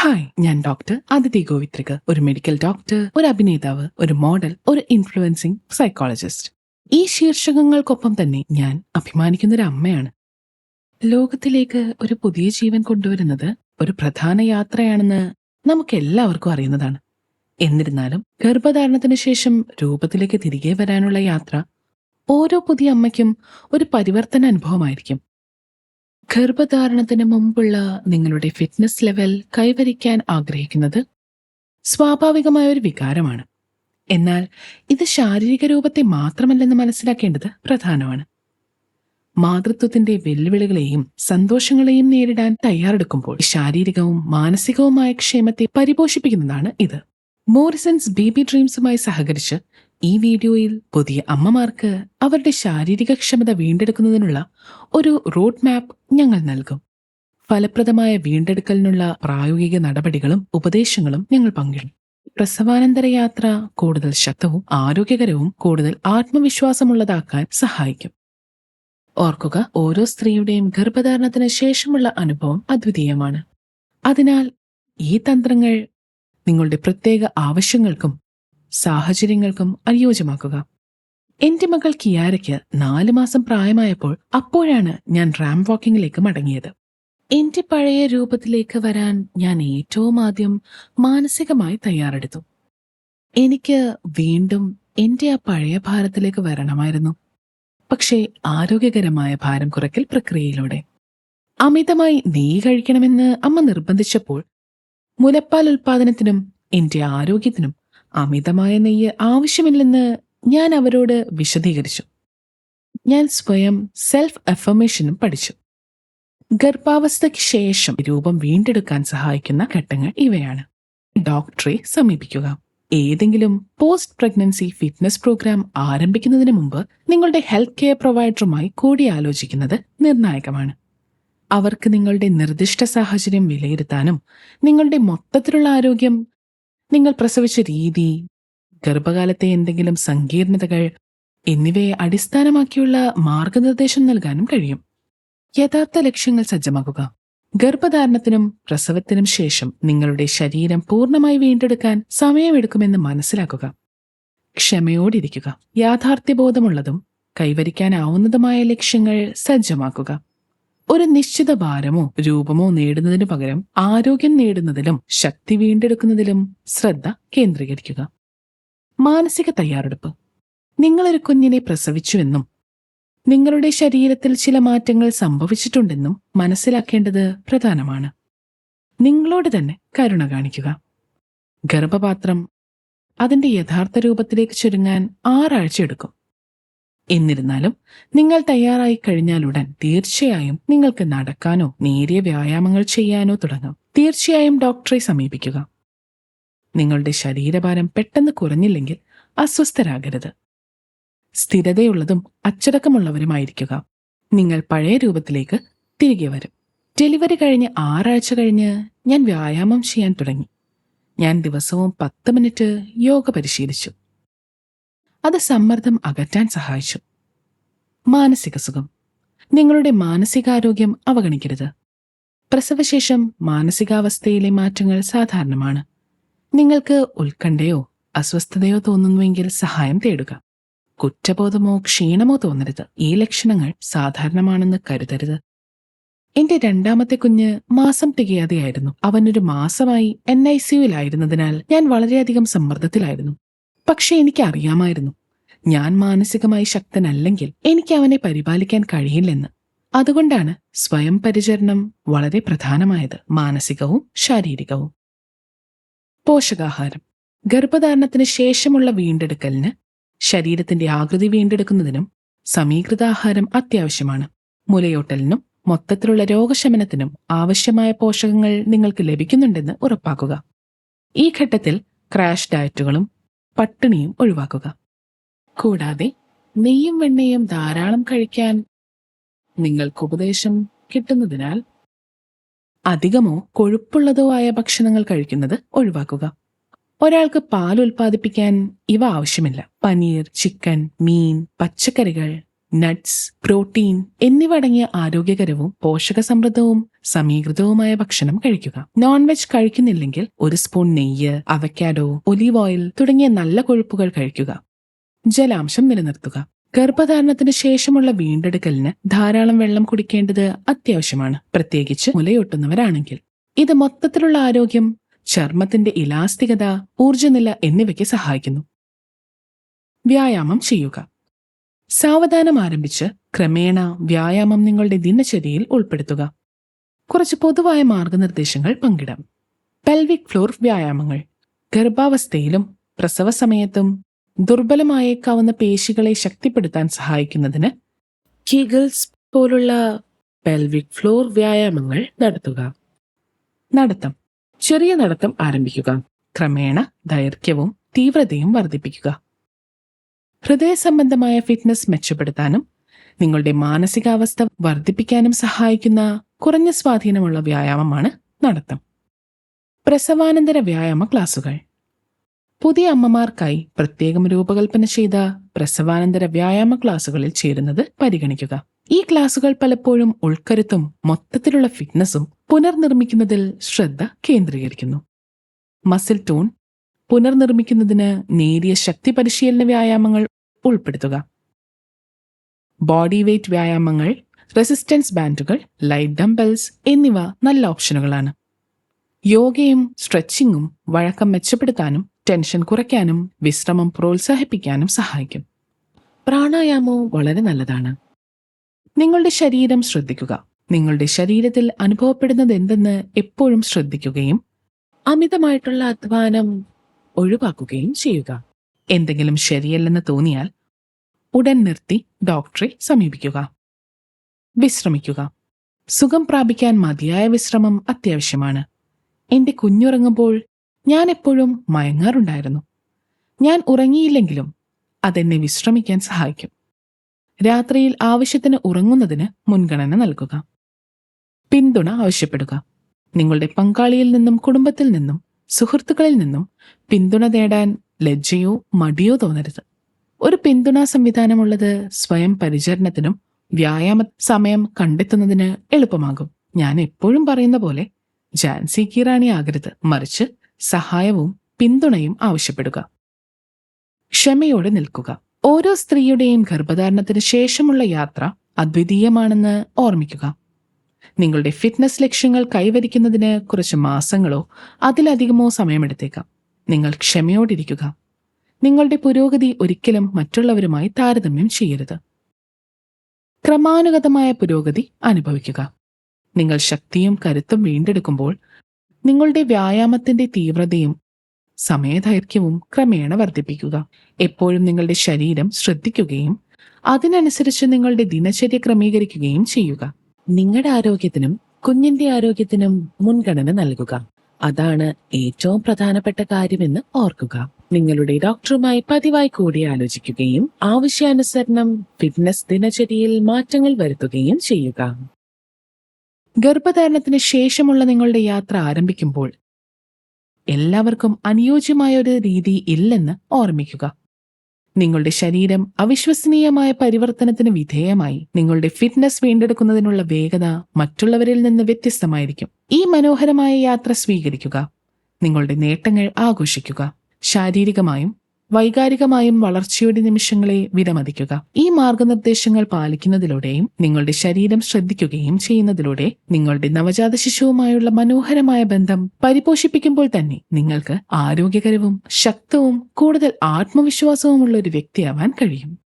Hi ഞാൻ doctor അതിഥി ഗോവിത്രിക ഒരു മെഡിക്കൽ ഡോക്ടർ ഒരു അഭിനേതാവ് ഒരു മോഡൽ ഒരു ഇൻഫ്ലുവൻസിംഗ് സൈക്കോളജിസ്റ്റ് ഈ ശീർഷകങ്ങൾക്കൊപ്പം തന്നെ ഞാൻ അഭിമാനിക്കുന്ന ഒരു അമ്മയാണ്. ലോകത്തിലേക്ക് ഒരു പുതിയ ജീവൻ കൊണ്ടുവരുന്നത് ഒരു പ്രധാന യാത്രയാണെന്ന് നമുക്ക് എല്ലാവർക്കും അറിയുന്നതാണ്. എന്നിരുന്നാലും ഗർഭധാരണത്തിന് ശേഷം രൂപത്തിലേക്ക് തിരികെ വരാനുള്ള യാത്ര ഓരോ പുതിയ അമ്മയ്ക്കും ഒരു പരിവർത്തന അനുഭവമായിരിക്കും. ഗർഭധാരണത്തിന് മുമ്പുള്ള നിങ്ങളുടെ ഫിറ്റ്നസ് ലെവൽ കൈവരിക്കാൻ ആഗ്രഹിക്കുന്നത് സ്വാഭാവികമായ ഒരു വികാരമാണ്. എന്നാൽ ഇത് ശാരീരിക രൂപത്തെ മാത്രമല്ലെന്ന് മനസ്സിലാക്കേണ്ടത് പ്രധാനമാണ്. മാതൃത്വത്തിന്റെ വെല്ലുവിളികളെയും സന്തോഷങ്ങളെയും നേരിടാൻ തയ്യാറെടുക്കുമ്പോൾ ശാരീരികവും മാനസികവുമായ ക്ഷേമത്തെ പരിപോഷിപ്പിക്കുന്നതാണ് ഇത്. മോറിസൺസ് ബേബി ഡ്രീംസുമായി സഹകരിച്ച് ഈ വീഡിയോയിൽ പുതിയ അമ്മമാർക്ക് അവരുടെ ശാരീരിക ക്ഷമത വീണ്ടെടുക്കുന്നതിനുള്ള ഒരു റോഡ് മാപ്പ് ഞങ്ങൾ നൽകും. ഫലപ്രദമായ വീണ്ടെടുക്കലിനുള്ള പ്രായോഗിക നടപടികളും ഉപദേശങ്ങളും ഞങ്ങൾ പങ്കിടും. പ്രസവാനന്തര യാത്ര കൂടുതൽ ശക്തവും ആരോഗ്യകരവും കൂടുതൽ ആത്മവിശ്വാസമുള്ളതാക്കാൻ സഹായിക്കും. ഓർക്കുക ഓരോ സ്ത്രീയുടെയും ഗർഭധാരണത്തിന് ശേഷമുള്ള അനുഭവം അദ്വിതീയമാണ്. അതിനാൽ ഈ തന്ത്രങ്ങൾ നിങ്ങളുടെ പ്രത്യേക ആവശ്യങ്ങൾക്കും സാഹചര്യങ്ങൾക്കും അനുയോജ്യമാക്കുക. എന്റെ മകൾ കിയാരയ്ക്ക് നാല് മാസം പ്രായമായപ്പോൾ അപ്പോഴാണ് ഞാൻ റാം വാക്കിങ്ങിലേക്ക് മടങ്ങിയത്. എന്റെ പഴയ രൂപത്തിലേക്ക് വരാൻ ഞാൻ ഏറ്റവും ആദ്യം മാനസികമായി തയ്യാറെടുത്തു. എനിക്ക് വീണ്ടും എന്റെ ആ പഴയ ഭാരത്തിലേക്ക് വരണമായിരുന്നു. പക്ഷേ ആരോഗ്യകരമായ ഭാരം കുറയ്ക്കൽ പ്രക്രിയയിലൂടെ. അമിതമായി നെയ്യ് കഴിക്കണമെന്ന് അമ്മ നിർബന്ധിച്ചപ്പോൾ മുലപ്പാൽ ഉൽപാദനത്തിനും എന്റെ ആരോഗ്യത്തിനും അമിതമായ നെയ്യ് ആവശ്യമില്ലെന്ന് ഞാൻ അവരോട് വിശദീകരിച്ചു. ഞാൻ സ്വയം സെൽഫ് അഫർമേഷനും പഠിച്ചു. ഗർഭാവസ്ഥയ്ക്ക് ശേഷം രൂപം വീണ്ടെടുക്കാൻ സഹായിക്കുന്ന ഘട്ടങ്ങൾ ഇവയാണ്. ഡോക്ടറെ സമീപിക്കുക. ഏതെങ്കിലും പോസ്റ്റ് പ്രഗ്നൻസി ഫിറ്റ്നസ് പ്രോഗ്രാം ആരംഭിക്കുന്നതിന് മുമ്പ് നിങ്ങളുടെ ഹെൽത്ത് കെയർ പ്രൊവൈഡറുമായി കൂടിയാലോചിക്കുന്നത് നിർണായകമാണ്. അവർക്ക് നിങ്ങളുടെ നിർദ്ദിഷ്ട സാഹചര്യം വിലയിരുത്താനും നിങ്ങളുടെ മൊത്തത്തിലുള്ള ആരോഗ്യം നിങ്ങൾ പ്രസവിച്ച രീതി ഗർഭകാലത്തെ എന്തെങ്കിലും സങ്കീർണതകൾ എന്നിവയെ അടിസ്ഥാനമാക്കിയുള്ള മാർഗനിർദ്ദേശം നൽകാനും കഴിയും. യഥാർത്ഥ ലക്ഷ്യങ്ങൾ സജ്ജമാക്കുക. ഗർഭധാരണത്തിനും പ്രസവത്തിനും ശേഷം നിങ്ങളുടെ ശരീരം പൂർണമായി വീണ്ടെടുക്കാൻ സമയമെടുക്കുമെന്ന് മനസ്സിലാക്കുക. ക്ഷമയോടിരിക്കുക. യാഥാർത്ഥ്യബോധമുള്ളതും കൈവരിക്കാനാവുന്നതുമായ ലക്ഷ്യങ്ങൾ സജ്ജമാക്കുക. ഒരു നിശ്ചിത ഭാരമോ രൂപമോ നേടുന്നതിനു പകരം ആരോഗ്യം നേടുന്നതിലും ശക്തി വീണ്ടെടുക്കുന്നതിലും ശ്രദ്ധ കേന്ദ്രീകരിക്കുക. മാനസിക തയ്യാറെടുപ്പ്. നിങ്ങളൊരു കുഞ്ഞിനെ പ്രസവിച്ചുവെന്നും നിങ്ങളുടെ ശരീരത്തിൽ ചില മാറ്റങ്ങൾ സംഭവിച്ചിട്ടുണ്ടെന്നും മനസ്സിലാക്കേണ്ടത് പ്രധാനമാണ്. നിങ്ങളോട് തന്നെ കരുണ കാണിക്കുക. ഗർഭപാത്രം അതിന്റെ യഥാർത്ഥ രൂപത്തിലേക്ക് ചുരുങ്ങാൻ ആറാഴ്ച എടുക്കും എന്നിരുന്നാലും നിങ്ങൾ തയ്യാറായി കഴിഞ്ഞാലുടൻ തീർച്ചയായും നിങ്ങൾക്ക് നടക്കാനോ നേരിയ വ്യായാമങ്ങൾ ചെയ്യാനോ തുടങ്ങാം. തീർച്ചയായും ഡോക്ടറെ സമീപിക്കുക. നിങ്ങളുടെ ശരീരഭാരം പെട്ടെന്ന് കുറഞ്ഞില്ലെങ്കിൽ അസ്വസ്ഥരാകരുത്. സ്ഥിരതയുള്ളതും അച്ചടക്കമുള്ളവരുമായിരിക്കുക. നിങ്ങൾ പഴയ രൂപത്തിലേക്ക് തിരികെ വരും. ഡെലിവറി കഴിഞ്ഞ് ആറാഴ്ച കഴിഞ്ഞ് ഞാൻ വ്യായാമം ചെയ്യാൻ തുടങ്ങി. ഞാൻ ദിവസവും പത്ത് മിനിറ്റ് യോഗ പരിശീലിച്ചു. അത് സമ്മർദ്ദം അകറ്റാൻ സഹായിച്ചു. മാനസിക സുഖം. നിങ്ങളുടെ മാനസികാരോഗ്യം അവഗണിക്കരുത്. പ്രസവശേഷം മാനസികാവസ്ഥയിലെ മാറ്റങ്ങൾ സാധാരണമാണ്. നിങ്ങൾക്ക് ഉത്കണ്ഠയോ അസ്വസ്ഥതയോ തോന്നുന്നുവെങ്കിൽ സഹായം തേടുക. കുറ്റബോധമോ ക്ഷീണമോ തോന്നരുത്. ഈ ലക്ഷണങ്ങൾ സാധാരണമാണെന്ന് കരുതരുത്. എന്റെ രണ്ടാമത്തെ കുഞ്ഞ് മാസം തികയാതെയായിരുന്നു. അവനൊരു മാസമായി എൻ ഐ സിയുലായിരുന്നതിനാൽ ഞാൻ വളരെയധികം സമ്മർദ്ദത്തിലായിരുന്നു. പക്ഷെ എനിക്ക് അറിയാമായിരുന്നു ഞാൻ മാനസികമായി ശക്തനല്ലെങ്കിൽ എനിക്ക് അവനെ പരിപാലിക്കാൻ കഴിയില്ലെന്ന്. അതുകൊണ്ടാണ് സ്വയം പരിചരണം വളരെ പ്രധാനമായത് മാനസികവും ശാരീരികവും. പോഷകാഹാരം. ഗർഭധാരണത്തിന് ശേഷമുള്ള വീണ്ടെടുക്കലിന് ശരീരത്തിന്റെ ആകൃതി വീണ്ടെടുക്കുന്നതിനും സമീകൃതാഹാരം അത്യാവശ്യമാണ്. മുലയോട്ടലിനും മൊത്തത്തിലുള്ള രോഗശമനത്തിനും ആവശ്യമായ പോഷകങ്ങൾ നിങ്ങൾക്ക് ലഭിക്കുന്നുണ്ടെന്ന് ഉറപ്പാക്കുക. ഈ ഘട്ടത്തിൽ ക്രാഷ് ഡയറ്റുകളും പട്ടിണിയും ഒഴിവാക്കുക. കൂടാതെ നെയ്യും വെണ്ണയും ധാരാളം കഴിക്കാൻ നിങ്ങൾക്ക് ഉപദേശം കിട്ടുന്നതിനാൽ അധികമോ കൊഴുപ്പുള്ളതോ ആയ ഭക്ഷണങ്ങൾ കഴിക്കുന്നത് ഒഴിവാക്കുക. ഒരാൾക്ക് പാൽ ഉൽപ്പാദിപ്പിക്കാൻ ഇവ ആവശ്യമില്ല. പനീർ ചിക്കൻ മീൻ പച്ചക്കറികൾ നട്ട്സ് പ്രോട്ടീൻ എന്നിവ അടങ്ങിയ ആരോഗ്യകരവും പോഷക സമൃദ്ധവും സമീകൃതവുമായ ഭക്ഷണം കഴിക്കുക. നോൺ വെജ് കഴിക്കുന്നില്ലെങ്കിൽ ഒരു സ്പൂൺ നെയ്യ് അവക്കാഡോ ഒലീവ് ഓയിൽ തുടങ്ങിയ നല്ല കൊഴുപ്പുകൾ കഴിക്കുക. ജലാംശം നിലനിർത്തുക. ഗർഭധാരണത്തിന് ശേഷമുള്ള വീണ്ടെടുക്കലിന് ധാരാളം വെള്ളം കുടിക്കേണ്ടത് അത്യാവശ്യമാണ്. പ്രത്യേകിച്ച് മുലയൊട്ടുന്നവരാണെങ്കിൽ. ഇത് മൊത്തത്തിലുള്ള ആരോഗ്യം ചർമ്മത്തിന്റെ ഇലാസ്തികത ഊർജനില എന്നിവയ്ക്ക് സഹായിക്കുന്നു. വ്യായാമം ചെയ്യുക. സാവധാനം ആരംഭിച്ച് ക്രമേണ വ്യായാമം നിങ്ങളുടെ ദിനചര്യയിൽ ഉൾപ്പെടുത്തുക. കുറച്ച് പൊതുവായ മാർഗനിർദ്ദേശങ്ങൾ പങ്കിടാം. പെൽവിക് ഫ്ലോർ വ്യായാമങ്ങൾ. ഗർഭാവസ്ഥയിലും പ്രസവ സമയത്തും ദുർബലമായേക്കാവുന്ന പേശികളെ ശക്തിപ്പെടുത്താൻ സഹായിക്കുന്നതിന് കീഗിൾസ് പോലുള്ള പെൽവിക് ഫ്ലോർ വ്യായാമങ്ങൾ നടത്തുക. നടത്തം. ചെറിയ നടത്തം ആരംഭിക്കുക. ക്രമേണ ദൈർഘ്യവും തീവ്രതയും വർദ്ധിപ്പിക്കുക. ഹൃദയ സംബന്ധമായ ഫിറ്റ്നസ് മെച്ചപ്പെടുത്താനും നിങ്ങളുടെ മാനസികാവസ്ഥ വർദ്ധിപ്പിക്കാനും സഹായിക്കുന്ന കുറഞ്ഞ സ്വാധീനമുള്ള വ്യായാമമാണ് നടത്തം. പ്രസവാനന്തര വ്യായാമ ക്ലാസുകൾ. പുതിയ അമ്മമാർക്കായി പ്രത്യേകം രൂപകൽപ്പന ചെയ്ത പ്രസവാനന്തര വ്യായാമ ക്ലാസുകളിൽ ചേരുന്നത് പരിഗണിക്കുക. ഈ ക്ലാസുകൾ പലപ്പോഴും ഉൾക്കരുത്തും മൊത്തത്തിലുള്ള ഫിറ്റ്നസും പുനർനിർമ്മിക്കുന്നതിൽ ശ്രദ്ധ കേന്ദ്രീകരിക്കുന്നു. മസിൽ ടോൺ പുനർനിർമ്മിക്കുന്നതിന് നേരിയ ശക്തി പരിശീലന വ്യായാമങ്ങൾ ഉൾപ്പെടുത്തുക. ബോഡി വെയ്റ്റ് വ്യായാമങ്ങൾ റെസിസ്റ്റൻസ് ബാൻഡുകൾ ലൈറ്റ് ഡംബൽസ് എന്നിവ നല്ല ഓപ്ഷനുകളാണ്. യോഗയും സ്ട്രെച്ചിങ്ങും വഴക്കം മെച്ചപ്പെടുത്താനും ടെൻഷൻ കുറയ്ക്കാനും വിശ്രമം പ്രോത്സാഹിപ്പിക്കാനും സഹായിക്കും. പ്രാണായാമവും വളരെ നല്ലതാണ്. നിങ്ങളുടെ ശരീരം ശ്രദ്ധിക്കുക. നിങ്ങളുടെ ശരീരത്തിൽ അനുഭവപ്പെടുന്നത് എന്തെന്ന് എപ്പോഴും ശ്രദ്ധിക്കുകയും അമിതമായിട്ടുള്ള അധ്വാനം ഒഴിവാക്കുകയും ചെയ്യുക. എന്തെങ്കിലും ശരിയല്ലെന്ന് തോന്നിയാൽ ഉടൻ നിർത്തി ഡോക്ടറെ സമീപിക്കുക. വിശ്രമിക്കുക. സുഖം പ്രാപിക്കാൻ മതിയായ വിശ്രമം അത്യാവശ്യമാണ്. എന്റെ കുഞ്ഞുറങ്ങുമ്പോൾ ഞാൻ എപ്പോഴും മയങ്ങാറുണ്ടായിരുന്നു. ഞാൻ ഉറങ്ങിയില്ലെങ്കിലും അതെന്നെ വിശ്രമിക്കാൻ സഹായിക്കും. രാത്രിയിൽ ആവശ്യത്തിന് ഉറങ്ങുന്നതിന് മുൻഗണന നൽകുക. പിന്തുണ ആവശ്യപ്പെടുക. നിങ്ങളുടെ പങ്കാളിയിൽ നിന്നും കുടുംബത്തിൽ നിന്നും സുഹൃത്തുക്കളിൽ നിന്നും പിന്തുണ തേടാൻ ലജ്ജയോ മടിയോ തോന്നരുത്. ഒരു പിന്തുണാ സംവിധാനമുള്ളത് സ്വയം പരിചരണത്തിനും വ്യായാമ സമയം കണ്ടെത്തുന്നതിന് എളുപ്പമാകും. ഞാൻ എപ്പോഴും പറയുന്ന പോലെ ജാൻസി കിറാണി ആകരുത്. മറിച്ച് സഹായവും പിന്തുണയും ആവശ്യപ്പെടുക. ക്ഷമയോടെ നിൽക്കുക. ഓരോ സ്ത്രീയുടെയും ഗർഭധാരണത്തിന് ശേഷമുള്ള യാത്ര അദ്വിതീയമാണെന്ന് ഓർമ്മിക്കുക. നിങ്ങളുടെ ഫിറ്റ്നസ് ലക്ഷ്യങ്ങൾ കൈവരിക്കുന്നതിന് കുറച്ച് മാസങ്ങളോ അതിലധികമോ സമയമെടുത്തേക്കാം. നിങ്ങൾ ക്ഷമയോടിരിക്കുക. നിങ്ങളുടെ പുരോഗതി ഒരിക്കലും മറ്റുള്ളവരുമായി താരതമ്യം ചെയ്യരുത്. ക്രമാനുഗതമായ പുരോഗതി അനുഭവിക്കുക. നിങ്ങൾ ശക്തിയും കരുത്തും വീണ്ടെടുക്കുമ്പോൾ നിങ്ങളുടെ വ്യായാമത്തിന്റെ തീവ്രതയും സമയദൈർഘ്യവും ക്രമേണ വർദ്ധിപ്പിക്കുക. എപ്പോഴും നിങ്ങളുടെ ശരീരം ശ്രദ്ധിക്കുകയും അതിനനുസരിച്ച് നിങ്ങളുടെ ദിനചര്യ ക്രമീകരിക്കുകയും ചെയ്യുക. നിങ്ങളുടെ ആരോഗ്യത്തിനും കുഞ്ഞിന്റെ ആരോഗ്യത്തിനും മുൻഗണന നൽകുക. അതാണ് ഏറ്റവും പ്രധാനപ്പെട്ട കാര്യമെന്ന് ഓർക്കുക. നിങ്ങളുടെ ഡോക്ടറുമായി പതിവായി കൂടിയാലോചിക്കുകയും ആവശ്യാനുസരണം ഫിറ്റ്നസ് ദിനചര്യയിൽ മാറ്റങ്ങൾ വരുത്തുകയും ചെയ്യുക. ഗർഭധാരണത്തിന് ശേഷമുള്ള നിങ്ങളുടെ യാത്ര ആരംഭിക്കുമ്പോൾ എല്ലാവർക്കും അനുയോജ്യമായ ഒരു രീതി ഇല്ലെന്ന് ഓർമ്മിക്കുക. നിങ്ങളുടെ ശരീരം അവിശ്വസനീയമായ പരിവർത്തനത്തിന് വിധേയമായി. നിങ്ങളുടെ ഫിറ്റ്നസ് വീണ്ടെടുക്കുന്നതിനുള്ള വേഗത മറ്റുള്ളവരിൽ നിന്ന് വ്യത്യസ്തമായിരിക്കും. ഈ മനോഹരമായ യാത്ര സ്വീകരിക്കുക. നിങ്ങളുടെ നേട്ടങ്ങൾ ആഘോഷിക്കുക. ശാരീരികമായും വൈകാരികമായും വളർച്ചയുടെ നിമിഷങ്ങളെ വിലമതിക്കുക. ഈ മാർഗനിർദ്ദേശങ്ങൾ പാലിക്കുന്നതിലൂടെയും നിങ്ങളുടെ ശരീരം ശ്രദ്ധിക്കുകയും ചെയ്യുന്നതിലൂടെ നിങ്ങളുടെ നവജാത ശിശുവുമായുള്ള മനോഹരമായ ബന്ധം പരിപോഷിപ്പിക്കുമ്പോൾ തന്നെ നിങ്ങൾക്ക് ആരോഗ്യകരവും ശക്തവും കൂടുതൽ ആത്മവിശ്വാസവുമുള്ള ഒരു വ്യക്തിയാവാൻ കഴിയും.